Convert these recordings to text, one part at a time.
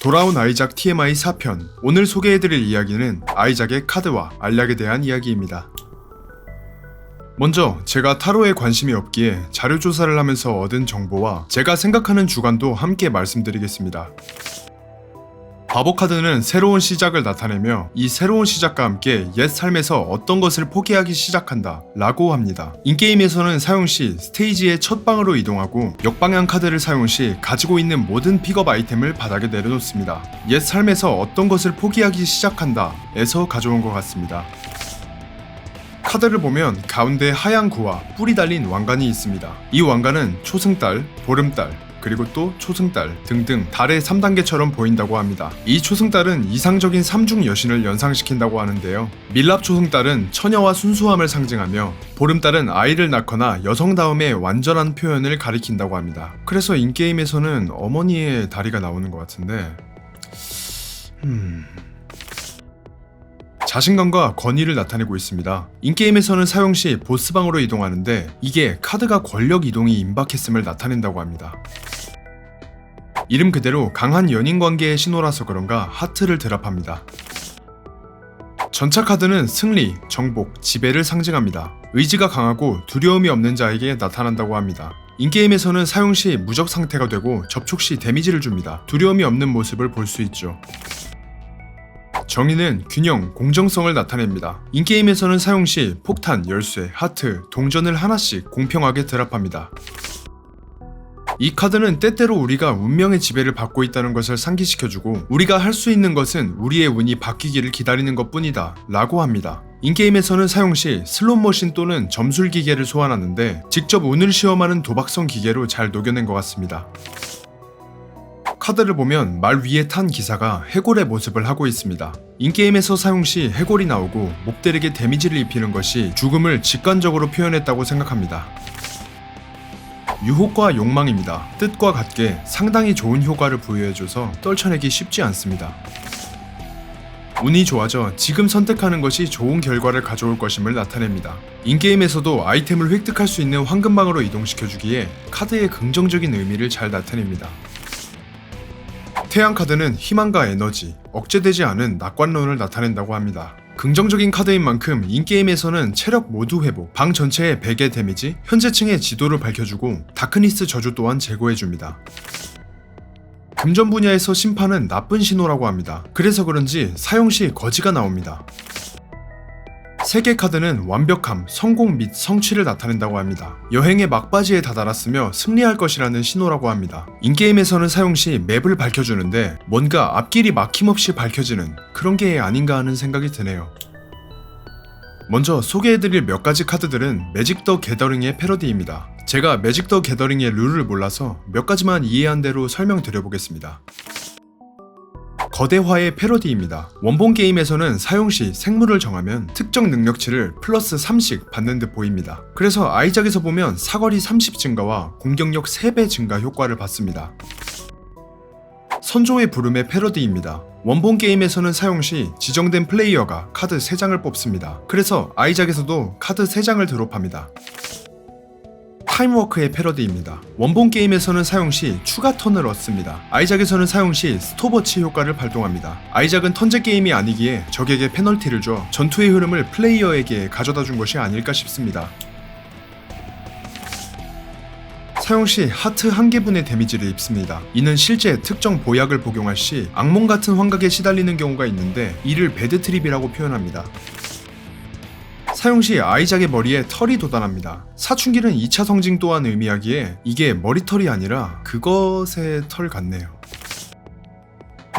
돌아온 아이작 TMI 4편. 오늘 소개해드릴 이야기는 아이작의 카드와 알약에 대한 이야기입니다. 먼저 제가 타로에 관심이 없기에 자료 조사를 하면서 얻은 정보와 제가 생각하는 주관도 함께 말씀드리겠습니다. 바보 카드는 새로운 시작을 나타내며 이 새로운 시작과 함께 옛 삶에서 어떤 것을 포기하기 시작한다 라고 합니다. 인게임에서는 사용 시 스테이지의 첫 방으로 이동하고 역방향 카드를 사용 시 가지고 있는 모든 픽업 아이템을 바닥에 내려놓습니다. 옛 삶에서 어떤 것을 포기하기 시작한다 에서 가져온 것 같습니다. 카드를 보면 가운데 하얀 구와 뿔이 달린 왕관이 있습니다. 이 왕관은 초승달, 보름달, 그리고 또 초승달 등등 달의 3단계처럼 보인다고 합니다. 이 초승달은 이상적인 삼중 여신을 연상시킨다고 하는데요. 밀랍 초승달은 처녀와 순수함을 상징하며 보름달은 아이를 낳거나 여성다움의 완전한 표현을 가리킨다고 합니다. 그래서 인게임에서는 어머니의 다리가 나오는 것 같은데 음... 자신감과 권위를 나타내고 있습니다. 인게임에서는 사용 시 보스방으로 이동하는데 이게 카드가 권력 이동이 임박했음을 나타낸다고 합니다. 이름 그대로 강한 연인 관계의 신호라서 그런가 하트를 드랍합니다. 전차 카드는 승리, 정복, 지배를 상징합니다. 의지가 강하고 두려움이 없는 자에게 나타난다고 합니다. 인게임에서는 사용 시 무적 상태가 되고 접촉 시 데미지를 줍니다. 두려움이 없는 모습을 볼 수 있죠. 정의는 균형, 공정성을 나타냅니다. 인게임에서는 사용 시 폭탄, 열쇠, 하트, 동전을 하나씩 공평하게 드랍합니다. 이 카드는 때때로 우리가 운명의 지배를 받고 있다는 것을 상기시켜주고 우리가 할 수 있는 것은 우리의 운이 바뀌기를 기다리는 것 뿐이다 라고 합니다. 인게임에서는 사용 시 슬롯머신 또는 점술 기계를 소환하는데 직접 운을 시험하는 도박성 기계로 잘 녹여낸 것 같습니다. 카드를 보면 말 위에 탄 기사가 해골의 모습을 하고 있습니다. 인게임에서 사용 시 해골이 나오고 몹들에게 데미지를 입히는 것이 죽음을 직관적으로 표현했다고 생각합니다. 유혹과 욕망입니다. 뜻과 같게 상당히 좋은 효과를 부여해줘서 떨쳐내기 쉽지 않습니다. 운이 좋아져 지금 선택하는 것이 좋은 결과를 가져올 것임을 나타냅니다. 인게임에서도 아이템을 획득할 수 있는 황금방으로 이동시켜주기에 카드의 긍정적인 의미를 잘 나타냅니다. 태양 카드는 희망과 에너지, 억제되지 않은 낙관론을 나타낸다고 합니다. 긍정적인 카드인 만큼 인게임에서는 체력 모두 회복, 방 전체의 100의 데미지, 현재층의 지도를 밝혀주고 다크니스 저주 또한 제거해줍니다. 금전 분야에서 심판은 나쁜 신호라고 합니다. 그래서 그런지 사용 시 거지가 나옵니다. 세계 카드는 완벽함, 성공 및 성취를 나타낸다고 합니다. 여행의 막바지에 다다랐으며 승리할 것이라는 신호라고 합니다. 인게임에서는 사용 시 맵을 밝혀주는데 뭔가 앞길이 막힘없이 밝혀지는 그런 게 아닌가 하는 생각이 드네요. 먼저 소개해드릴 몇 가지 카드들은 매직 더 게더링의 패러디입니다. 제가 매직 더 게더링의 룰을 몰라서 몇 가지만 이해한 대로 설명드려보겠습니다. 거대화의 패러디입니다. 원본 게임에서는 사용 시 생물을 정하면 특정 능력치를 플러스 3씩 받는 듯 보입니다. 그래서 아이작에서 보면 사거리 30 증가와 공격력 3배 증가 효과를 받습니다. 선조의 부름의 패러디입니다. 원본 게임에서는 사용 시 지정된 플레이어가 카드 3장을 뽑습니다. 그래서 아이작에서도 카드 3장을 드롭합니다. 타임워크의 패러디입니다. 원본 게임에서는 사용 시 추가 턴을 얻습니다. 아이작에서는 사용 시 스톱워치 효과를 발동합니다. 아이작은 턴제 게임이 아니기에 적에게 페널티를 줘 전투의 흐름을 플레이어에게 가져다 준 것이 아닐까 싶습니다. 사용 시 하트 한 개분의 데미지를 입습니다. 이는 실제 특정 보약을 복용할 시 악몽 같은 환각에 시달리는 경우가 있는데 이를 배드 트립이라고 표현합니다. 사용 시 아이작의 머리에 털이 돋아납니다. 사춘기는 2차 성징 또한 의미하기에 이게 머리털이 아니라 그것의 털 같네요.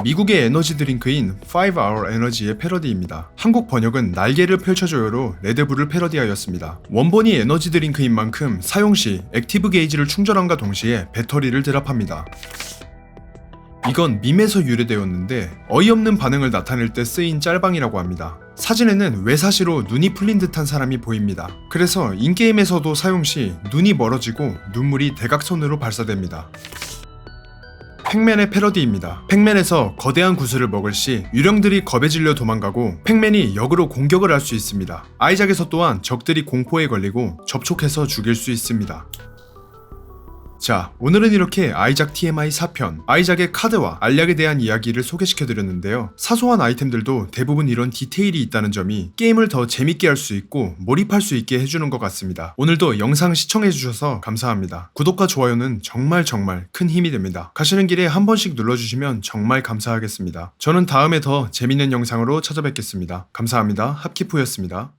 미국의 에너지 드링크인 5hour 에너지의 패러디입니다. 한국 번역은 날개를 펼쳐줘요로 레드불을 패러디하였습니다. 원본이 에너지 드링크인 만큼 사용 시 액티브 게이지를 충전함과 동시에 배터리를 드랍합니다. 이건 밈에서 유래되었는데 어이없는 반응을 나타낼 때 쓰인 짤방이라고 합니다. 사진에는 외사시로 눈이 풀린 듯한 사람이 보입니다. 그래서 인게임에서도 사용 시 눈이 멀어지고 눈물이 대각선으로 발사됩니다. 팩맨의 패러디입니다. 팩맨에서 거대한 구슬을 먹을 시 유령들이 겁에 질려 도망가고 팩맨이 역으로 공격을 할 수 있습니다. 아이작에서 또한 적들이 공포에 걸리고 접촉해서 죽일 수 있습니다. 자, 오늘은 이렇게 아이작 TMI 4편, 아이작의 카드와 알약에 대한 이야기를 소개시켜드렸는데요. 사소한 아이템들도 대부분 이런 디테일이 있다는 점이 게임을 더 재밌게 할 수 있고 몰입할 수 있게 해주는 것 같습니다. 오늘도 영상 시청해주셔서 감사합니다. 구독과 좋아요는 정말 정말 큰 힘이 됩니다. 가시는 길에 한 번씩 눌러주시면 정말 감사하겠습니다. 저는 다음에 더 재밌는 영상으로 찾아뵙겠습니다. 감사합니다. 합키프였습니다.